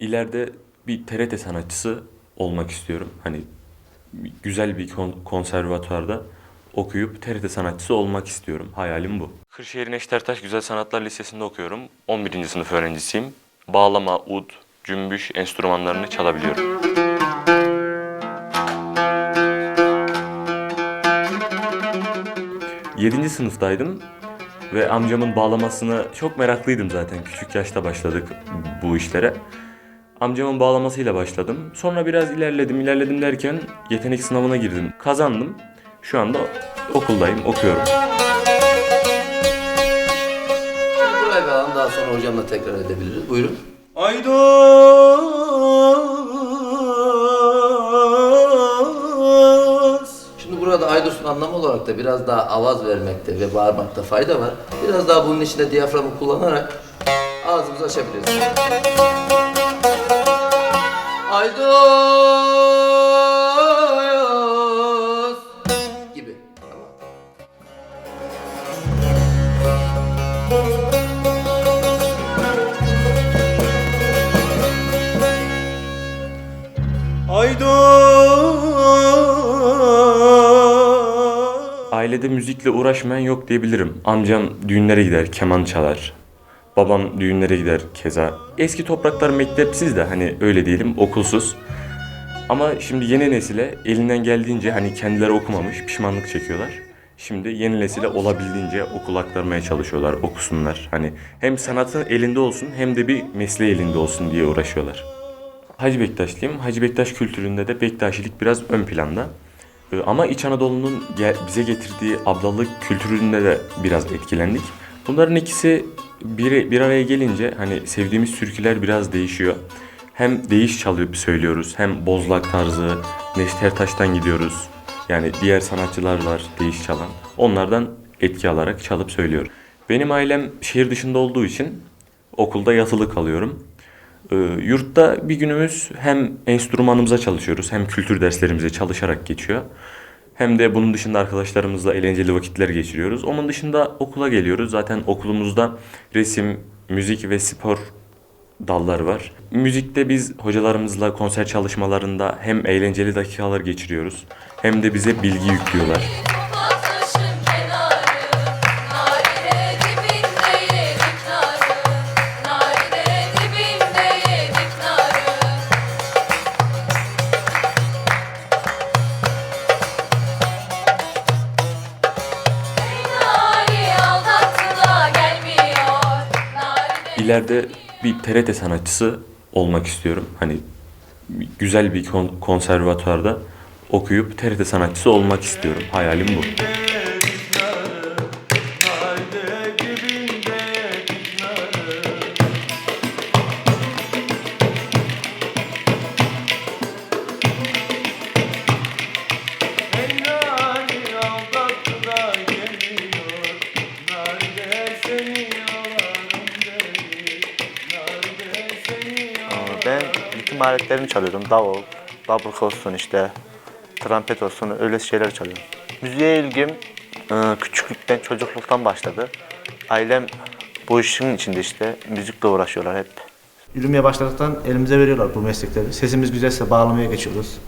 İleride bir TRT sanatçısı olmak istiyorum. Hani güzel bir kon- konservatuarda okuyup TRT sanatçısı olmak istiyorum. Hayalim bu. Kırşehir Neşter Ertaş Güzel Sanatlar Lisesi'nde okuyorum. 11. sınıf öğrencisiyim. Bağlama, ud, cümbüş enstrümanlarını çalabiliyorum. Yedinci sınıftaydım ve amcamın bağlamasını çok meraklıydım zaten. Küçük yaşta başladık bu işlere. Amcamın bağlamasıyla başladım. Sonra biraz ilerledim, ilerledim derken yetenek sınavına girdim. Kazandım. Şu anda okuldayım, okuyorum. Buraya kalalım daha sonra hocamla tekrar edebiliriz. Buyurun. Aydos Şimdi burada Aydos'un anlamı olarak da biraz daha avaz vermekte ve bağırmakta fayda var. Biraz daha bunun içinde diyaframı kullanarak ağzımızı açabiliriz. Aydos Ailede müzikle uğraşmayan yok diyebilirim. Amcam düğünlere gider, keman çalar. Babam düğünlere gider keza. Eski topraklar mektepsiz de hani öyle diyelim okulsuz. Ama şimdi yeni nesile elinden geldiğince hani kendileri okumamış pişmanlık çekiyorlar. Şimdi yeni nesile olabildiğince okul aktarmaya çalışıyorlar, okusunlar. Hani hem sanatın elinde olsun hem de bir mesleği elinde olsun diye uğraşıyorlar. Hacı Bektaşlıyım. Hacı Bektaş kültüründe de Bektaşilik biraz ön planda. Ee, Ama İç Anadolu'nun bize getirdiği ablalık kültüründe de biraz etkilendik. Bunların ikisi bir, bir araya gelince hani sevdiğimiz türküler biraz değişiyor. Hem değiş çalıp söylüyoruz hem bozlak tarzı, Neşter Ertaş'tan gidiyoruz. Yani diğer sanatçılar var değiş çalan. Onlardan etki alarak çalıp söylüyorum. Benim ailem şehir dışında olduğu için okulda yatılı kalıyorum. Ee, yurtta bir günümüz hem enstrümanımıza çalışıyoruz hem kültür derslerimize çalışarak geçiyor. Hem de bunun dışında arkadaşlarımızla eğlenceli vakitler geçiriyoruz. Onun dışında okula geliyoruz. Zaten okulumuzda resim, müzik ve spor dalları var. Müzikte biz hocalarımızla konser çalışmalarında hem eğlenceli dakikalar geçiriyoruz hem de bize bilgi yüklüyorlar. İleride bir TRT sanatçısı olmak istiyorum. Hani güzel bir kon- okuyup TRT sanatçısı olmak istiyorum. Hayalim bu. Ritim aletlerini çalıyordum. Davul, dablık olsun işte, trompet olsun öyle şeyler çalıyorum. Müziğe ilgim e, küçüklükten, çocukluktan başladı. Ailem bu işin içinde işte müzikle uğraşıyorlar hep. Yürümeye başladıktan elimize veriyorlar bu meslekleri. Sesimiz güzelse bağlamaya geçiyoruz.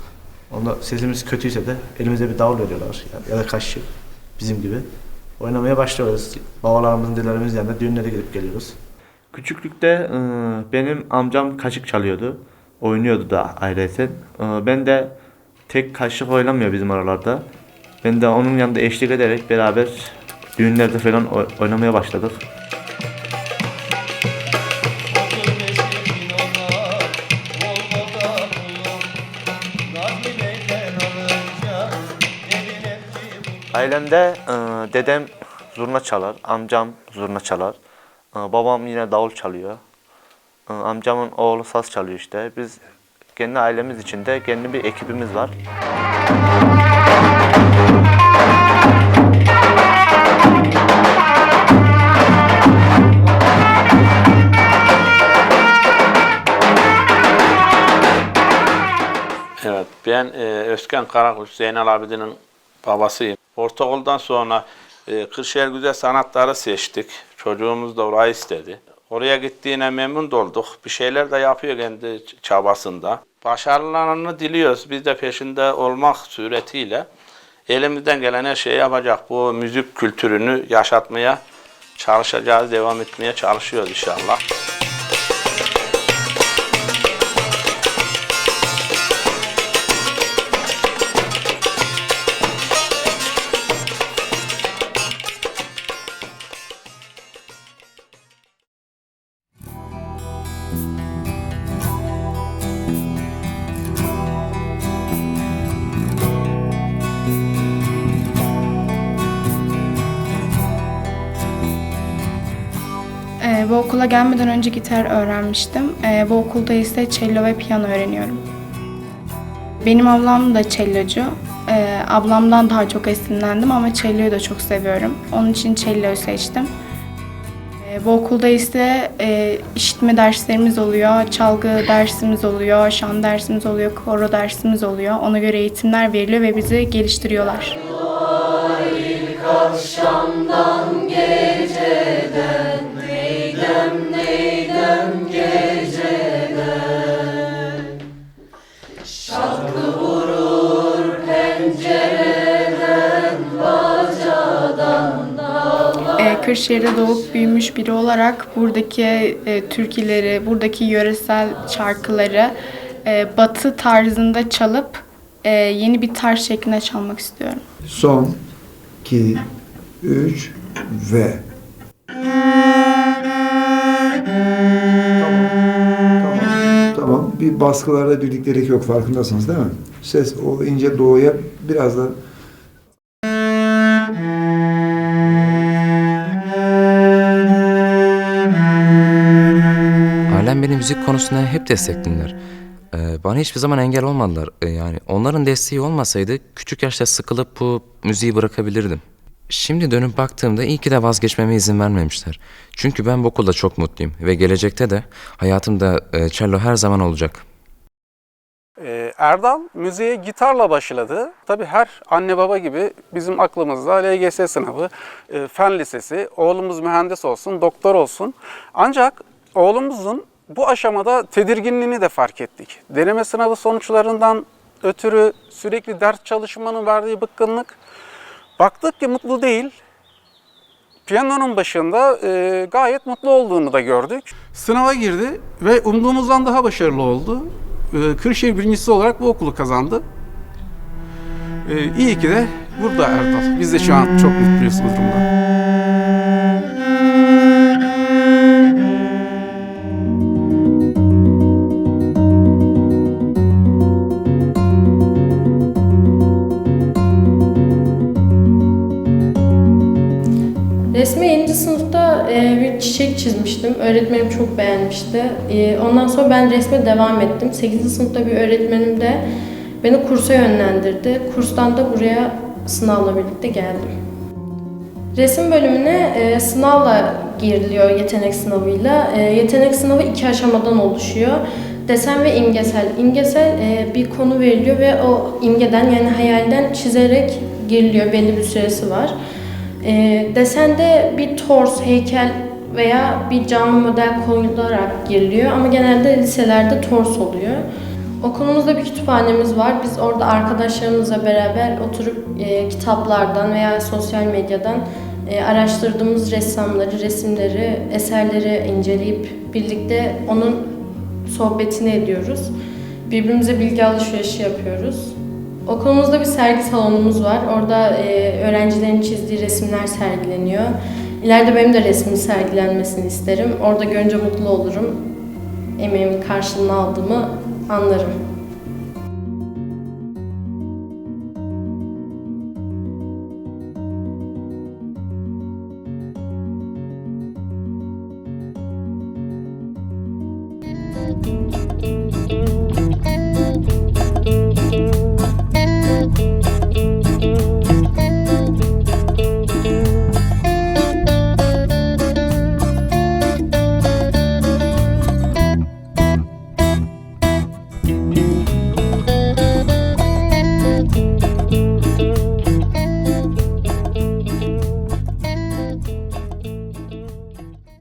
Onda sesimiz kötüyse de elimize bir davul veriyorlar ya, ya da kaşık bizim gibi. Oynamaya başlıyoruz. Babalarımızın, dedelerimizin yanında düğünlere gidip geliyoruz. Küçüklükte e, benim amcam kaşık çalıyordu. Oynuyordu da ayrıca. E, Ben de tek kaşık oynamıyor bizim aralarda. Ben de onun yanında eşlik ederek beraber düğünlerde falan oy- oynamaya başladık. Ailemde e, dedem zurna çalar, amcam zurna çalar, e, babam yine davul çalıyor. Amcamın oğlu saz çalıyor işte. Biz kendi ailemiz içinde kendi bir ekibimiz var. Evet, ben e, Özkan Karakuş, Zeynel Abidin'in babasıyım. Ortaokuldan sonra e, Kırşehir Güzel Sanatları seçtik. Çocuğumuz da orayı istedi. Oraya gittiğine memnun olduk. Bir şeyler de yapıyor kendi çabasında. Başarılarını diliyoruz. Biz de peşinde olmak suretiyle elimizden gelen her şeyi yapacak. Bu müzik kültürünü yaşatmaya çalışacağız, devam etmeye çalışıyoruz inşallah. Bu okula gelmeden önce gitar öğrenmiştim. Ee, bu okulda ise cello ve piyano öğreniyorum. Benim ablam da cellocu. Ee, ablamdan daha çok esinlendim ama celloyu da çok seviyorum. Onun için celloyu seçtim. Ee, bu okulda ise e, işitme derslerimiz oluyor, çalgı dersimiz oluyor, şan dersimiz oluyor, koro dersimiz oluyor. Ona göre eğitimler veriliyor ve bizi geliştiriyorlar. e, Kırşehir'de doğup büyümüş biri olarak buradaki e, türküleri, buradaki yöresel şarkıları e, batı tarzında çalıp e, yeni bir tarz şeklinde çalmak istiyorum. Son, 2, 3 ve. Bir baskılarda birliktelik yok farkındasınız değil mi? Ses o ince doğuya biraz da müzik konusunda hep desteklediler. Ee, bana hiçbir zaman engel olmadılar. Ee, yani onların desteği olmasaydı küçük yaşta sıkılıp bu müziği bırakabilirdim. Şimdi dönüp baktığımda iyi ki de vazgeçmeme izin vermemişler. Çünkü ben bu okulda çok mutluyum ve gelecekte de hayatımda e, cello her zaman olacak. Ee, Erdal müziğe gitarla başladı. Tabii her anne baba gibi bizim aklımızda LGS sınavı, e, fen lisesi, oğlumuz mühendis olsun, doktor olsun. Ancak oğlumuzun bu aşamada tedirginliğini de fark ettik. Deneme sınavı sonuçlarından ötürü sürekli ders çalışmanın verdiği bıkkınlık. Baktık ki mutlu değil. Piyanonun başında e, gayet mutlu olduğunu da gördük. Sınava girdi ve umduğumuzdan daha başarılı oldu. E, Kırşehir birincisi olarak bu okulu kazandı. E, iyi ki de burada Erdal. Biz de şu an çok mutluyuz bu durumda. Resme 7. sınıfta e, bir çiçek çizmiştim. Öğretmenim çok beğenmişti. E, ondan sonra ben resme devam ettim. 8. sınıfta bir öğretmenim de beni kursa yönlendirdi. Kurstan da buraya sınavla birlikte geldim. Resim bölümüne e, sınavla giriliyor yetenek sınavıyla. Yetenek sınavı iki aşamadan oluşuyor. Desen ve imgesel. İmgesel bir konu veriliyor ve o imgeden yani hayalden çizerek giriliyor. Belli bir süresi var. E, desende bir tors, heykel veya bir cam model koyularak giriliyor ama genelde liselerde tors oluyor. Okulumuzda bir kütüphanemiz var. Biz orada arkadaşlarımızla beraber oturup e, kitaplardan veya sosyal medyadan e, araştırdığımız ressamları, resimleri, eserleri inceleyip birlikte onun sohbetini ediyoruz. Birbirimize bilgi alışverişi yapıyoruz. Okulumuzda bir sergi salonumuz var. Orada e, öğrencilerin çizdiği resimler sergileniyor. İleride benim de resmin sergilenmesini isterim. Orada görünce mutlu olurum. Emeğimin karşılığını aldığımı anlarım.